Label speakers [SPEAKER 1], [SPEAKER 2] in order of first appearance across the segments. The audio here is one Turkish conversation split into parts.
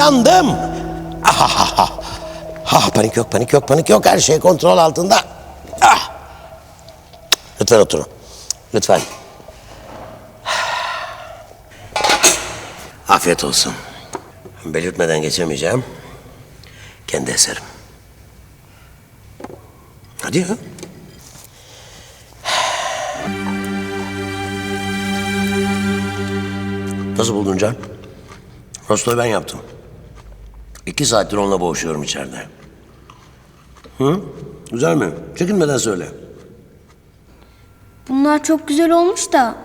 [SPEAKER 1] yandım. Ah, ah, ah. Ah, panik yok, panik yok, panik yok. Her şey kontrol altında. Ah. Lütfen oturun. Lütfen. Afiyet olsun. Belirtmeden geçemeyeceğim. Kendi eserim. Hadi ya. Nasıl buldun Can? Rostoyu ben yaptım. İki saattir onunla boğuşuyorum içeride. Hı? Güzel mi? Çekinmeden söyle.
[SPEAKER 2] Bunlar çok güzel olmuş da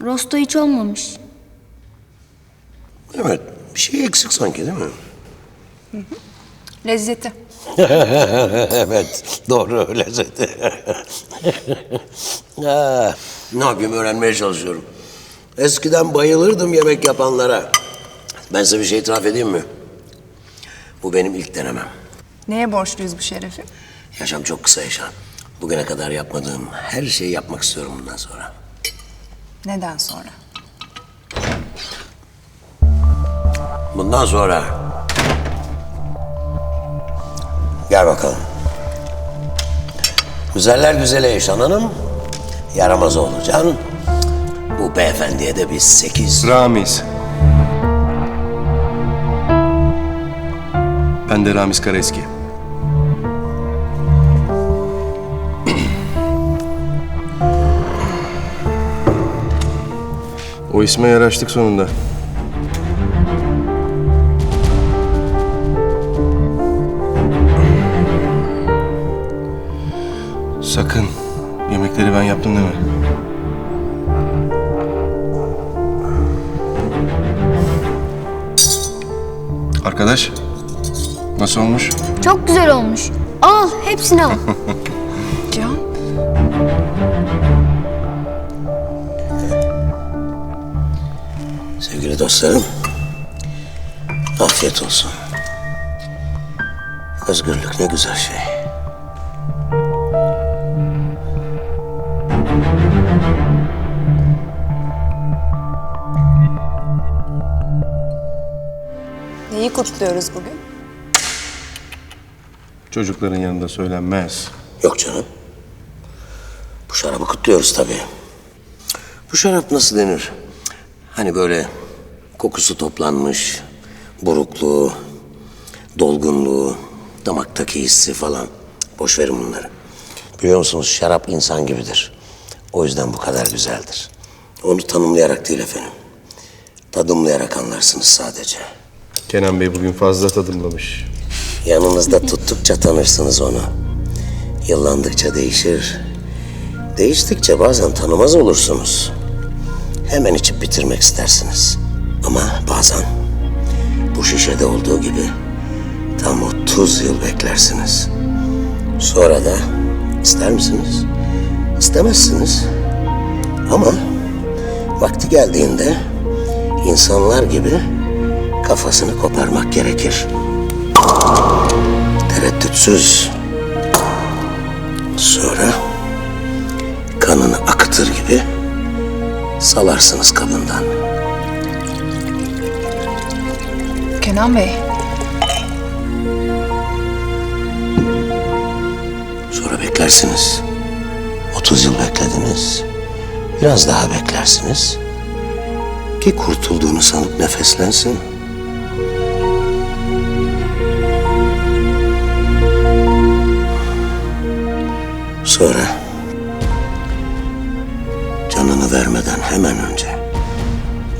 [SPEAKER 2] rosto hiç olmamış.
[SPEAKER 1] Evet. Bir şey eksik sanki değil mi?
[SPEAKER 3] Lezzeti.
[SPEAKER 1] evet. Doğru. Lezzeti. Ha, ne yapayım öğrenmeye çalışıyorum. Eskiden bayılırdım yemek yapanlara. Ben size bir şey itiraf edeyim mi? Bu benim ilk denemem.
[SPEAKER 3] Neye borçluyuz bu şerefi?
[SPEAKER 1] Yaşam çok kısa yaşam. Bugüne kadar yapmadığım her şeyi yapmak istiyorum bundan sonra.
[SPEAKER 3] Neden sonra?
[SPEAKER 1] Bundan sonra... Gel bakalım. Güzeller güzele yaşananım. Yaramaz olacaksın. Bu beyefendiye de biz sekiz...
[SPEAKER 4] Ramiz. Ben de Ramiz Karaeski. o isme yaraştık sonunda. Sakın yemekleri ben yaptım deme. Arkadaş, nasıl olmuş?
[SPEAKER 2] Çok güzel olmuş. Al hepsini al.
[SPEAKER 3] Can?
[SPEAKER 1] Sevgili dostlarım, afiyet olsun. Özgürlük ne güzel şey.
[SPEAKER 3] Neyi kutluyoruz?
[SPEAKER 4] Çocukların yanında söylenmez.
[SPEAKER 1] Yok canım. Bu şarabı kutluyoruz tabii. Bu şarap nasıl denir? Hani böyle kokusu toplanmış, burukluğu, dolgunluğu, damaktaki hissi falan. Boş verin bunları. Biliyor musunuz şarap insan gibidir. O yüzden bu kadar güzeldir. Onu tanımlayarak değil efendim. Tadımlayarak anlarsınız sadece.
[SPEAKER 4] Kenan Bey bugün fazla tadımlamış.
[SPEAKER 1] Yanınızda tuttukça tanırsınız onu. Yıllandıkça değişir. Değiştikçe bazen tanımaz olursunuz. Hemen içip bitirmek istersiniz. Ama bazen bu şişede olduğu gibi tam 30 yıl beklersiniz. Sonra da ister misiniz? İstemezsiniz. Ama vakti geldiğinde insanlar gibi kafasını koparmak gerekir tereddütsüz. Sonra kanını akıtır gibi salarsınız kabından.
[SPEAKER 3] Kenan Bey,
[SPEAKER 1] Sonra beklersiniz. 30 yıl beklediniz. Biraz daha beklersiniz. Ki kurtulduğunu sanıp nefeslensin. Sonra canını vermeden hemen önce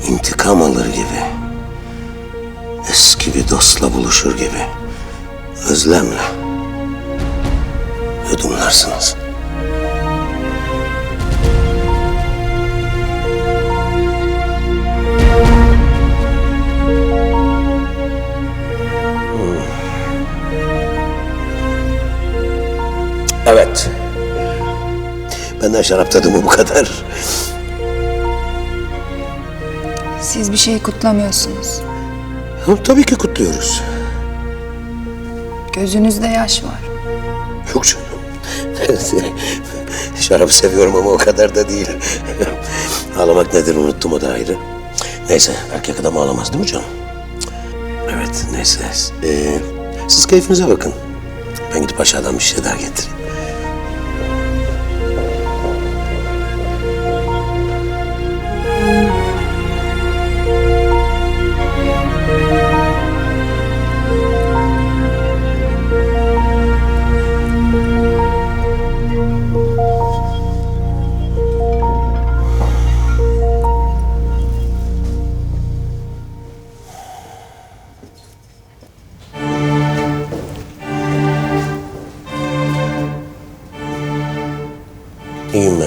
[SPEAKER 1] intikam alır gibi eski bir dostla buluşur gibi özlemle yudumlarsınız. Hmm. Evet. Benden şarap tadımı bu kadar.
[SPEAKER 3] siz bir şey kutlamıyorsunuz.
[SPEAKER 1] Hı, Tabii ki kutluyoruz.
[SPEAKER 3] Gözünüzde yaş var.
[SPEAKER 1] Yok canım. Şarabı seviyorum ama o kadar da değil. Ağlamak nedir unuttum o da ayrı. Neyse erkek adam ağlamaz değil mi canım? Evet. Neyse. Ee, siz keyfinize bakın. Ben gidip aşağıdan bir şeyler getireyim.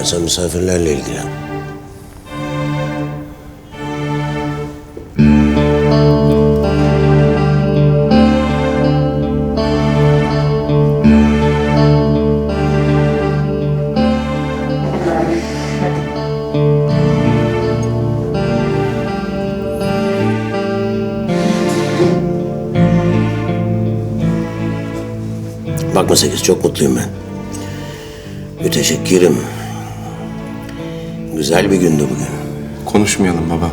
[SPEAKER 1] Sen misafirlerle ilgilen. Bakma Sekiz, çok mutluyum ben. Müteşekkirim. Güzel bir gündü bugün.
[SPEAKER 4] Konuşmayalım baba.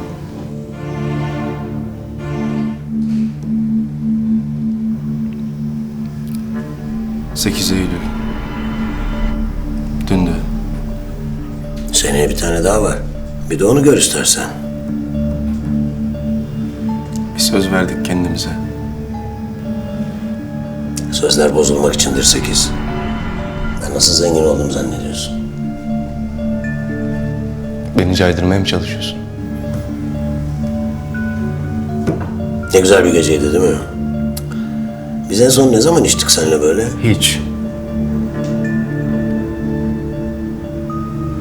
[SPEAKER 4] Sekiz Eylül. Dündü.
[SPEAKER 1] Seneye bir tane daha var. Bir de onu gör istersen.
[SPEAKER 4] Bir söz verdik kendimize.
[SPEAKER 1] Sözler bozulmak içindir Sekiz. Ben nasıl zengin oldum zannediyorsun?
[SPEAKER 4] Beni caydırmaya mı çalışıyorsun?
[SPEAKER 1] Ne güzel bir geceydi değil mi? Biz en son ne zaman içtik seninle böyle?
[SPEAKER 4] Hiç.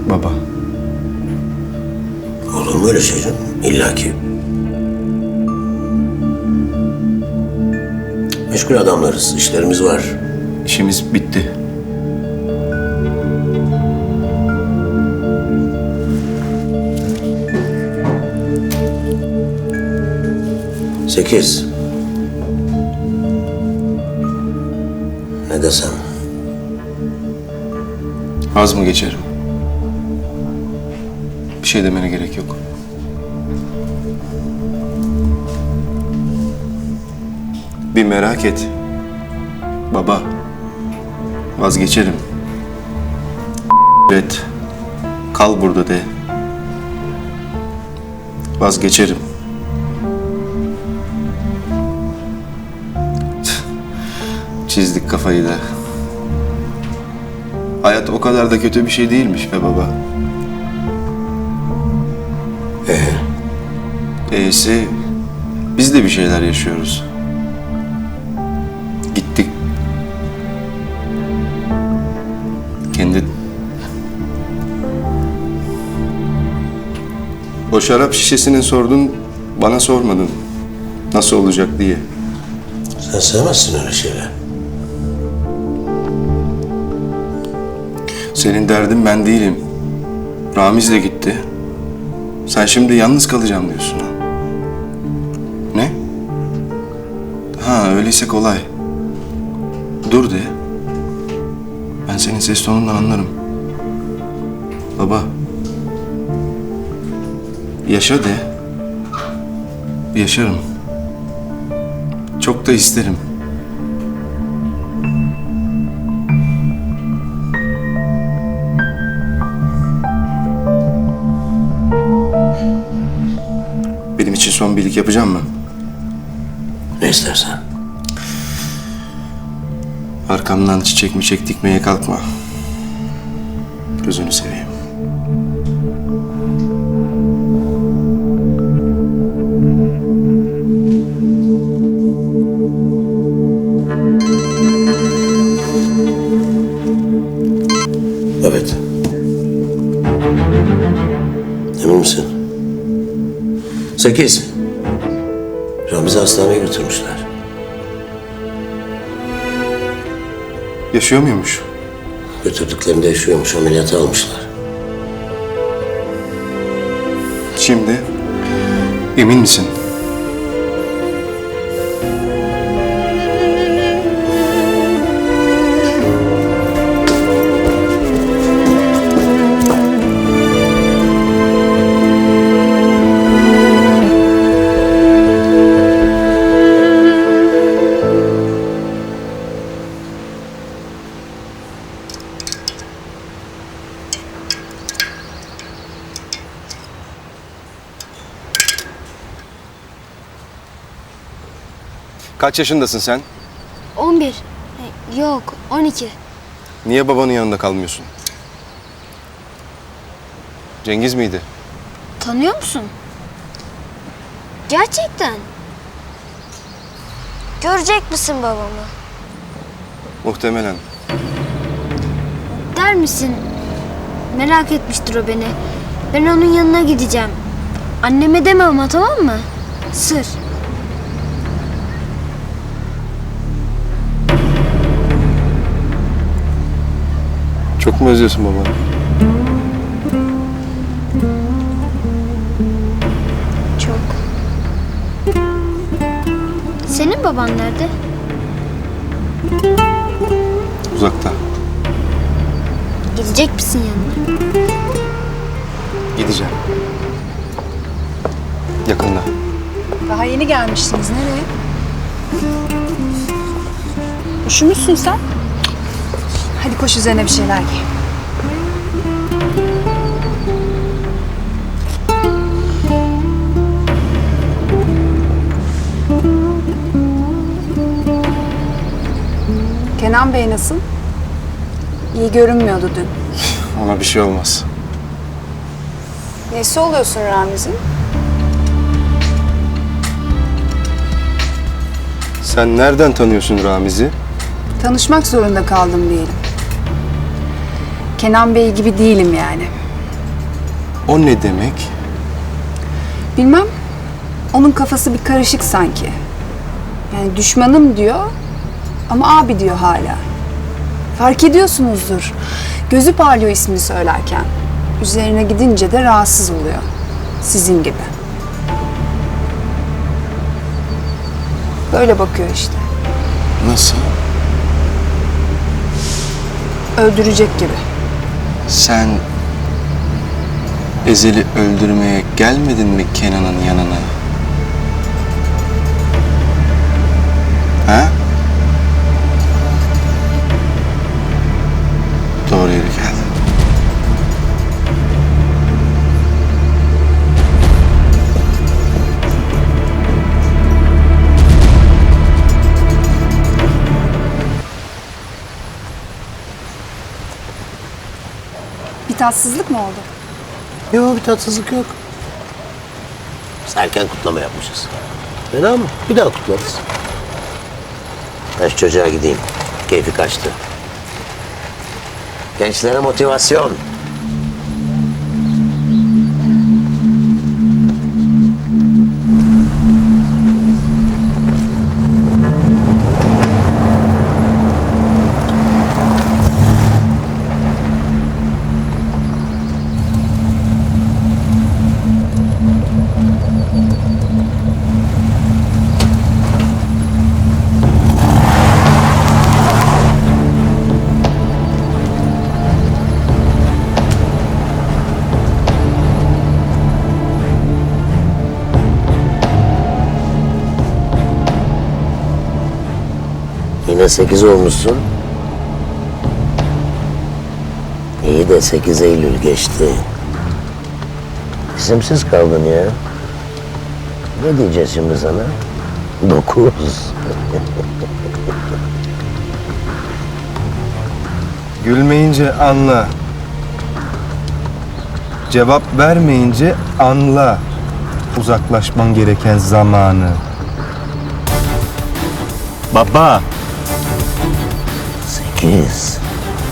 [SPEAKER 4] Baba.
[SPEAKER 1] Olur mu öyle şey canım? İlla ki. Meşgul adamlarız, işlerimiz var.
[SPEAKER 4] işimiz bitti.
[SPEAKER 1] Sekiz. Ne desem?
[SPEAKER 4] Az mı geçerim? Bir şey demene gerek yok. Bir merak et. Baba. Vazgeçerim. Evet. Kal burada de. Vazgeçerim. Çizdik kafayı da. Hayat o kadar da kötü bir şey değilmiş be baba. Ee? E'si biz de bir şeyler yaşıyoruz. Gittik. Kendi... O şarap şişesini sordun, bana sormadın. Nasıl olacak diye.
[SPEAKER 1] Sen sevmezsin öyle şeyler.
[SPEAKER 4] Senin derdin ben değilim. Ramiz de gitti. Sen şimdi yalnız kalacağım diyorsun. Ne? Ha öyleyse kolay. Dur de. Ben senin ses tonundan anlarım. Baba. Yaşa de. Yaşarım. Çok da isterim. Son birlik yapacağım mı?
[SPEAKER 1] Ne istersen.
[SPEAKER 4] Arkamdan çiçek mi çek dikmeye kalkma. Gözünü seveyim.
[SPEAKER 1] Evet. Emin misin? Sekiz. Ramiz'i hastaneye götürmüşler.
[SPEAKER 4] Yaşıyor muymuş?
[SPEAKER 1] Götürdüklerinde yaşıyormuş, ameliyata almışlar.
[SPEAKER 4] Şimdi emin misin? Kaç yaşındasın sen?
[SPEAKER 2] 11. E, Yok 12.
[SPEAKER 4] Niye babanın yanında kalmıyorsun? Cengiz miydi?
[SPEAKER 2] Tanıyor musun? Gerçekten. Görecek misin babamı?
[SPEAKER 4] Muhtemelen.
[SPEAKER 2] Der misin? Merak etmiştir o beni. Ben onun yanına gideceğim. Anneme deme ama tamam mı? Sır.
[SPEAKER 4] Çok mu özlüyorsun babanı?
[SPEAKER 2] Çok. Senin baban nerede?
[SPEAKER 4] Uzakta.
[SPEAKER 2] Gidecek misin yanına?
[SPEAKER 4] Gideceğim. Yakında.
[SPEAKER 3] Daha yeni gelmişsiniz. Nereye? Üşümüşsün sen. Koş üzerine bir şeyler giy. Kenan Bey nasıl? İyi görünmüyordu dün.
[SPEAKER 4] Ona bir şey olmaz.
[SPEAKER 3] Nesi oluyorsun Ramiz'in?
[SPEAKER 4] Sen nereden tanıyorsun Ramiz'i?
[SPEAKER 3] Tanışmak zorunda kaldım diyelim. Kenan Bey gibi değilim yani.
[SPEAKER 4] O ne demek?
[SPEAKER 3] Bilmem. Onun kafası bir karışık sanki. Yani düşmanım diyor ama abi diyor hala. Fark ediyorsunuzdur. Gözü parlıyor ismini söylerken. Üzerine gidince de rahatsız oluyor. Sizin gibi. Böyle bakıyor işte.
[SPEAKER 4] Nasıl?
[SPEAKER 3] Öldürecek gibi.
[SPEAKER 4] Sen Ezel'i öldürmeye gelmedin mi Kenan'ın yanına? Ha?
[SPEAKER 3] Tatsızlık mı oldu?
[SPEAKER 1] Yok bir tatsızlık yok. Biz erken kutlama yapmışız. Fena mı? Bir daha kutlarız. Ben şu çocuğa gideyim. Keyfi kaçtı. Gençlere motivasyon. Yine sekiz olmuşsun. İyi de 8 Eylül geçti. İsimsiz kaldın ya. Ne diyeceğiz şimdi sana? Dokuz.
[SPEAKER 4] Gülmeyince anla. Cevap vermeyince anla. Uzaklaşman gereken zamanı. Baba.
[SPEAKER 1] Sekiz.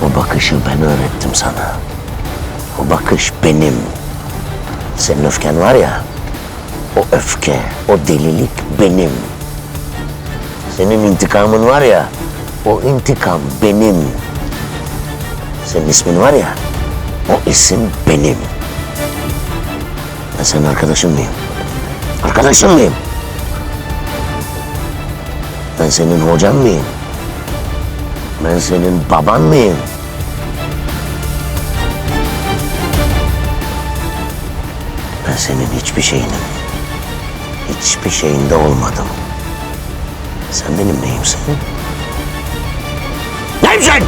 [SPEAKER 1] O bakışı ben öğrettim sana. O bakış benim. Senin öfken var ya, o öfke, o delilik benim. Senin intikamın var ya, o intikam benim. Senin ismin var ya, o isim benim. Ben senin arkadaşın mıyım? Arkadaşın mıyım? Ben senin hocan mıyım? Ben senin baban mıyım? Ben senin hiçbir şeyinim. Hiçbir şeyinde olmadım. Sen benim neyimsin? Neyimsin?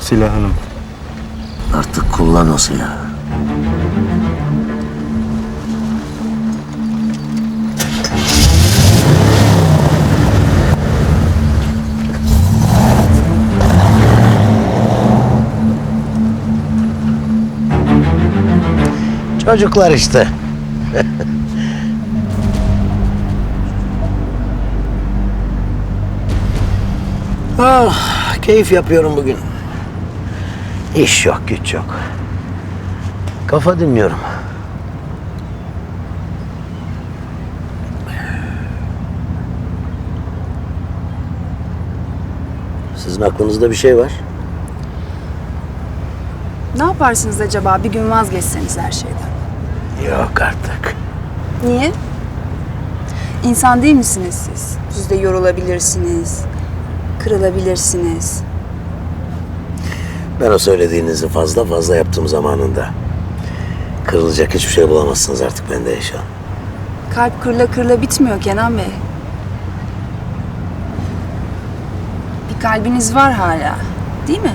[SPEAKER 4] Silahınım.
[SPEAKER 1] Artık kullan o silahı. Çocuklar işte. ah, keyif yapıyorum bugün. İş yok, güç yok. Kafa dinliyorum. Sizin aklınızda bir şey var.
[SPEAKER 3] Ne yaparsınız acaba bir gün vazgeçseniz her şeyden?
[SPEAKER 1] Yok artık.
[SPEAKER 3] Niye? İnsan değil misiniz siz? Siz de yorulabilirsiniz, kırılabilirsiniz.
[SPEAKER 1] Ben o söylediğinizi fazla fazla yaptım zamanında. Kırılacak hiçbir şey bulamazsınız artık bende yaşa.
[SPEAKER 3] Kalp kırla kırla bitmiyor Kenan Bey. Bir kalbiniz var hala, değil mi?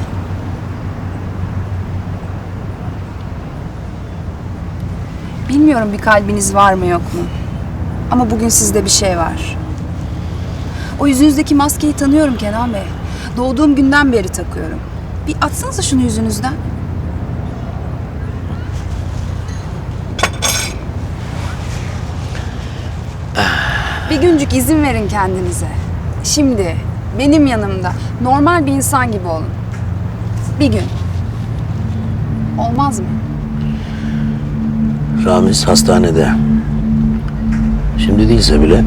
[SPEAKER 3] Bilmiyorum bir kalbiniz var mı yok mu? Ama bugün sizde bir şey var. O yüzünüzdeki maskeyi tanıyorum Kenan Bey. Doğduğum günden beri takıyorum. Bir atsanıza şunu yüzünüzden. Bir güncük izin verin kendinize. Şimdi benim yanımda normal bir insan gibi olun. Bir gün. Olmaz mı?
[SPEAKER 1] Ramiz hastanede. Şimdi değilse bile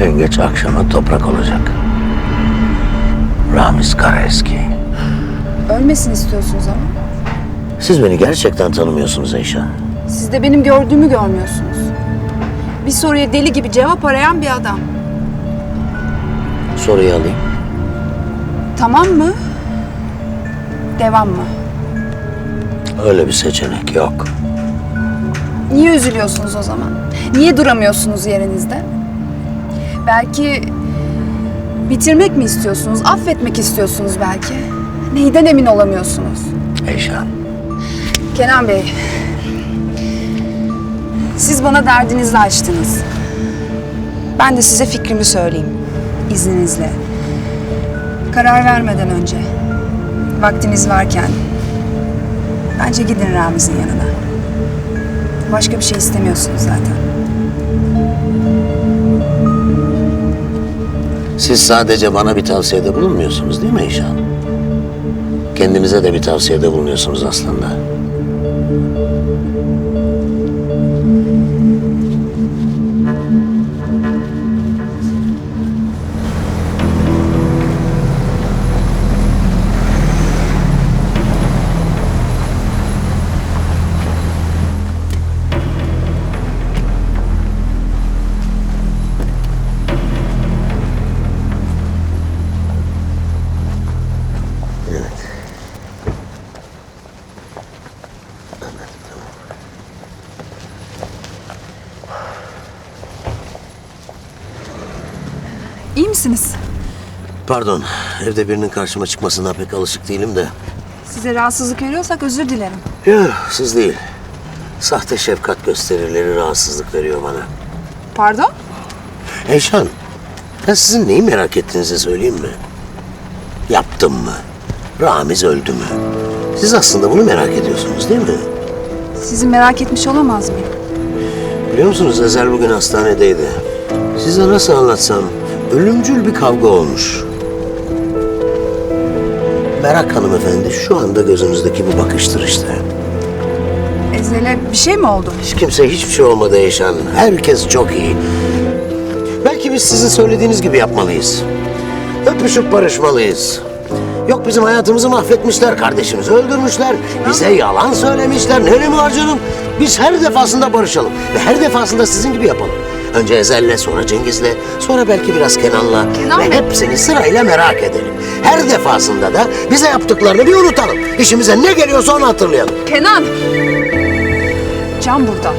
[SPEAKER 1] en geç akşama toprak olacak. Ramiz Karaeski.
[SPEAKER 3] Ölmesin istiyorsunuz ama.
[SPEAKER 1] Siz beni gerçekten tanımıyorsunuz Eyşan.
[SPEAKER 3] Siz de benim gördüğümü görmüyorsunuz. Bir soruya deli gibi cevap arayan bir adam.
[SPEAKER 1] Soruyu alayım.
[SPEAKER 3] Tamam mı? Devam mı?
[SPEAKER 1] Öyle bir seçenek yok.
[SPEAKER 3] Niye üzülüyorsunuz o zaman? Niye duramıyorsunuz yerinizde? Belki bitirmek mi istiyorsunuz? Affetmek istiyorsunuz belki. Neyden emin olamıyorsunuz?
[SPEAKER 1] Eyşan.
[SPEAKER 3] Kenan Bey, siz bana derdinizi açtınız. Ben de size fikrimi söyleyeyim, izninizle. Karar vermeden önce, vaktiniz varken, bence gidin Ramiz'in yanına. Başka bir şey istemiyorsunuz zaten.
[SPEAKER 1] Siz sadece bana bir tavsiyede bulunmuyorsunuz değil mi Eyşan? Kendinize de bir tavsiyede bulunuyorsunuz aslında.
[SPEAKER 3] İyi misiniz?
[SPEAKER 1] Pardon, evde birinin karşıma çıkmasına pek alışık değilim de.
[SPEAKER 3] Size rahatsızlık veriyorsak özür dilerim.
[SPEAKER 1] Yok, siz değil. Sahte şefkat gösterileri rahatsızlık veriyor bana.
[SPEAKER 3] Pardon?
[SPEAKER 1] Eyşan, ben sizin neyi merak ettiğinizi söyleyeyim mi? Yaptım mı? Ramiz öldü mü? Siz aslında bunu merak ediyorsunuz değil mi?
[SPEAKER 3] Sizi merak etmiş olamaz mıyım?
[SPEAKER 1] Biliyor musunuz Ezel bugün hastanedeydi. Size nasıl anlatsam ölümcül bir kavga olmuş. Merak hanımefendi şu anda gözünüzdeki bu bakıştır işte.
[SPEAKER 3] Ezel'e bir şey mi oldu?
[SPEAKER 1] Hiç kimse hiçbir şey olmadı Eyşan. Herkes çok iyi. Belki biz sizin söylediğiniz gibi yapmalıyız. Öpüşüp barışmalıyız. Yok bizim hayatımızı mahvetmişler, kardeşimizi öldürmüşler, bize yalan söylemişler. Ne mi var canım? Biz her defasında barışalım ve her defasında sizin gibi yapalım. Önce Ezel'le, sonra Cengiz'le, sonra belki biraz Kenan'la
[SPEAKER 3] Kenan
[SPEAKER 1] ve
[SPEAKER 3] Bey.
[SPEAKER 1] hepsini sırayla merak edelim. Her defasında da bize yaptıklarını bir unutalım. İşimize ne geliyorsa onu hatırlayalım.
[SPEAKER 3] Kenan! Can burada.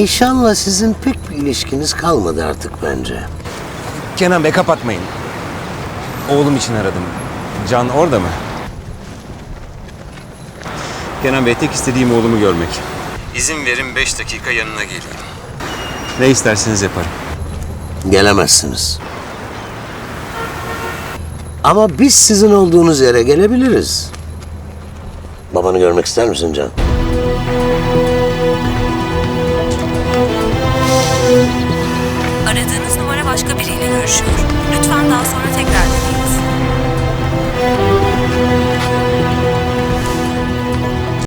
[SPEAKER 1] Eyşan'la sizin pek bir ilişkiniz kalmadı artık bence.
[SPEAKER 5] Kenan Bey kapatmayın. Oğlum için aradım. Can orada mı? Kenan Bey tek istediğim oğlumu görmek. İzin verin beş dakika yanına geleyim. Ne isterseniz yaparım.
[SPEAKER 1] Gelemezsiniz. Ama biz sizin olduğunuz yere gelebiliriz. Babanı görmek ister misin Can?